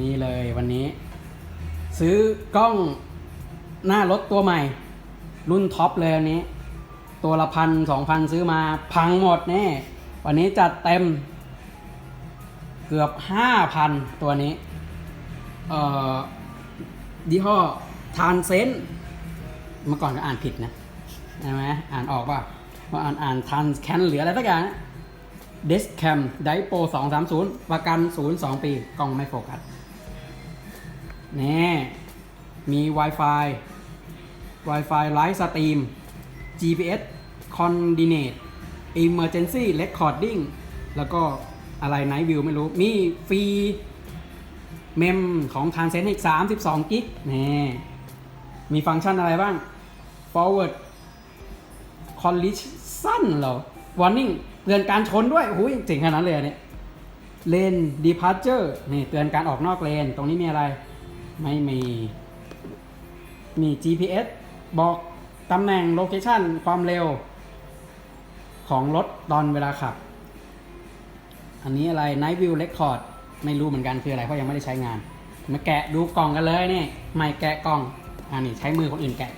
นี่เลยวันนี้ ซื้อกล้องหน้ารถตัวใหม่ รุ่นท็อปเลยอันนี้ ตัวละพันสองพันซื้อมาพังหมดแน่วันนี้จัดเต็ม เกือบห้าพันตัวนี้ เอ่อยี่ห้อทานเซนเมื่อก่อนก็อ่านผิดนะใช่ไหมอ่านออกป่ะว่าอ่านอ่านทานแคนเหรืออะไรสักอย่างเดสแคมไดโป230 ประกัน 0 2 ปี กล้องไม่โฟกัส นี่มี Wi-Fi Wi-Fi ไลฟ์สตรีม GPS Coordinate Emergency Recording แล้วก็อะไร Night View ไม่รู้ มีฟรีเมมของทางเซนอีก 32 กิกนี่มีฟังก์ชันอะไรบ้าง forward collision เหรอ warning เตือนการชนด้วยหูยเจ๋งขนาดนั้นเลยอันเนี่ย lane departure นี่เตือนการออกนอกเลน ตรงนี้มีอะไร ไม่มี มี GPS บอกตำแหน่ง location ความเร็ว ของรถตอนเวลาขับ อันนี้อะไร Night View Record ไม่รู้เหมือนกันคืออะไรเพราะยังไม่ได้ใช้งาน มาแกะดูกล่องกันเลยนี่ ไม่แกะกล่อง อันนี้ใช้มือคนอื่นแกะ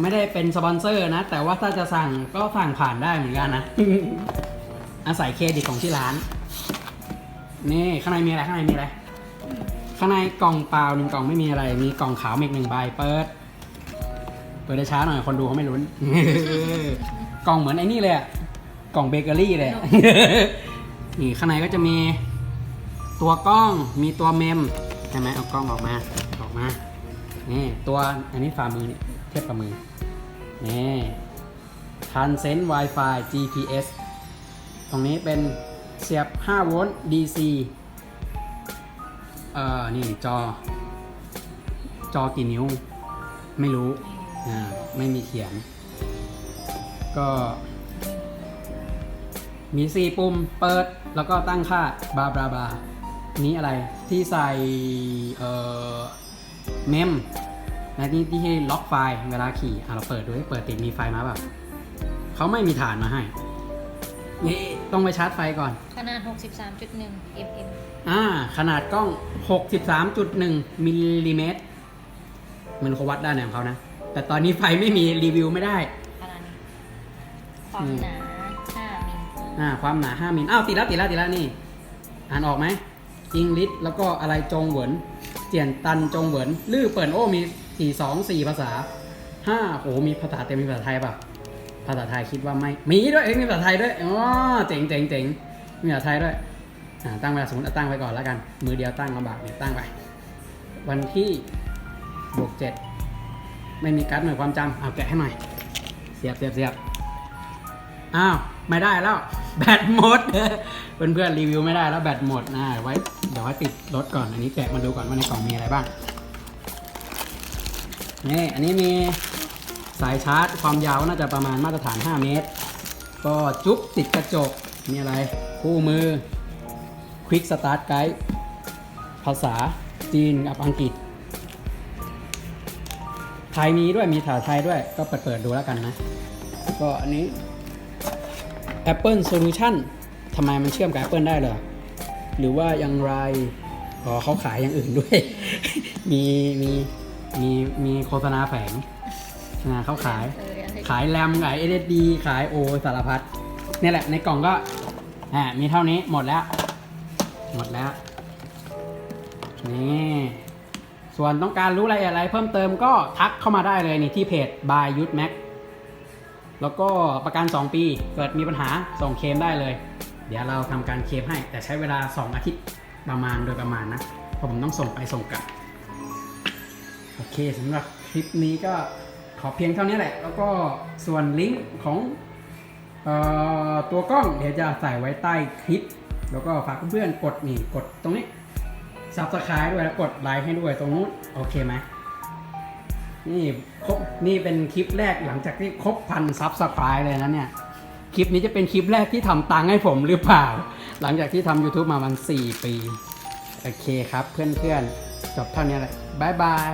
ไม่ได้เป็นสปอนเซอร์นะ แต่ว่าถ้าจะสั่งก็สั่งผ่านได้เหมือนกันนะ อาศัยเครดิตของที่ร้าน นี่ข้างในมีอะไรข้างในมีอะไร ข้างในกล่องเปล่าหนึ่งกล่องไม่มีอะไร มีกล่องขาวมีอีกหนึ่งใบเปิด เปิดได้ช้าหน่อยคนดูเขาไม่ลุ้น กล่องเหมือนไอ้นี่เลยอะกล่องเบเกอรี่เลยอะนี่ข้างในก็จะมีตัวกล้องมีตัวเมมใช่ไหมเอากล้องออกมาออกมา นี่ตัวอันนี้ฝ่ามือนี่เทียบกับมือ นี่ทันเซน Wi-Fi GPS ตรงนี้เป็น เสียบ 5 โวลต์ DC เอ่อ นี่จอ จอกี่นิ้ว ไม่รู้ อ่า ไม่มีเขียน ก็ มี 4 ปุ่ม เปิด แล้วก็ตั้งค่า บาบาบา นี้อะไร ที่ใส่ เอ่อ เมมและนี่ที่ให้ล็อกไฟล์เวลาขี่ อะ เราเปิดดูให้เปิดติดมีไฟล์มาแบบเขาไม่มีฐานมาให้ นี่ต้องไปชาร์จไฟก่อน ขนาด 63.1 mm อ่า ขนาดกล้อง 63.1มิลลิเมตรมันเขาวัดได้ในของเขานะ แต่ตอนนี้ไฟไม่มีรีวิวไม่ได้ ขนาดนี้ความหนา5มิลอ่า ความหนา 5มิลอ้าวติดแล้วติดแล้วติดแล้วนี่ อ่านออกไหมอิงลิสแล้วก็อะไรจงเหวินเจียนตันจงเหวิน ลื่อเปิดโอ้มีสี่สองสี่ภาษาห้าโอ้มีภาษาเต็มมีภาษาไทยเปล่ะ ภาษาไทยคิดว่าไม่ มีด้วยเอ้ยมีภาษาไทยด้วยอ๋อเจ๋งเจ๋งเจ๋งมีภาษาไทยด้วยอ่าตั้งเวลาสมมติตั้งไว้ก่อนแล้วกัน มือเดียวตั้งลำบากเนี่ยตั้งไป วันที่บวกเจ็ดไม่มีการ์ดหน่วยความจำเอาแกะให้หน่อยเสียบเสียบเสียบอ้าวไม่ได้แล้วแบตหมดเพื่อนเพื่อนๆรีวิวไม่ได้แล้วแบตหมดนะไว้เดี๋ยวไว้ติดรถก่อนอันนี้แกะมาดูก่อนว่าในกล่องมีอะไรบ้างนี่อันนี้มี สายชาร์จความยาวน่าจะประมาณมาตรฐาน 5 เมตร ก็จุ๊บติดกระจก มีอะไร คู่มือ Quick Start Guide ภาษาจีนกับอังกฤษ ไทยมีด้วยมีถาไทยด้วยก็เปิดเปิดดูแล้วกันนะ ก็อันนี้ Apple Solution ทำไมมันเชื่อมกับ Apple ได้เหรอ หรือว่าอย่างไรอ๋อเขาขายอย่างอื่นด้วย มีมีมีมีโฆษณาแฝง นะเขาขายเอออะไรขายแรมขาย SSD ขายโอสารพัดเนี่ยแหละในกล่องก็อ่ามีเท่านี้หมดแล้ว หมดแล้ว นี่ส่วนต้องการรู้รายละเอียดอะไรเพิ่มเติมก็ทักเข้ามาได้เลยนี่ที่เพจ by y u t Mac แล้วก็ประกัน 2 ปีเกิดมีปัญหาส่งเคลมได้เลย เดี๋ยวเราทำการเคลมให้ แต่ใช้เวลา 2 อาทิตย์ประมาณโดยประมาณนะเพราะผมต้องส่งไปส่งกลับ โอเคสำหรับคลิปนี้ก็ ขอเพียงเท่านี้แหละ แล้วก็ส่วนลิงก์ของออตัวกล้องเดี๋ยวจะใส่ไว้ใต้คลิป แล้วก็ฝากเพื่อนๆกดนี่กดตรงนี้ซับสไคร b ์ด้วยแล้วกดไลค์ให้ด้วยตรงนู้นโอเคไหมนี่ครบนี่เป็นคลิปแรกหลังจากที่ครบพันซับสไคร b ์เลยนะเนี่ย คลิปนี้จะเป็นคลิปแรกที่ทำตังค์ให้ผมหรือเปล่า หลังจากที่ทำ YouTube มามัน4ปี โอเคครับเพื่อนๆจบเท่านี้แหละบายบาย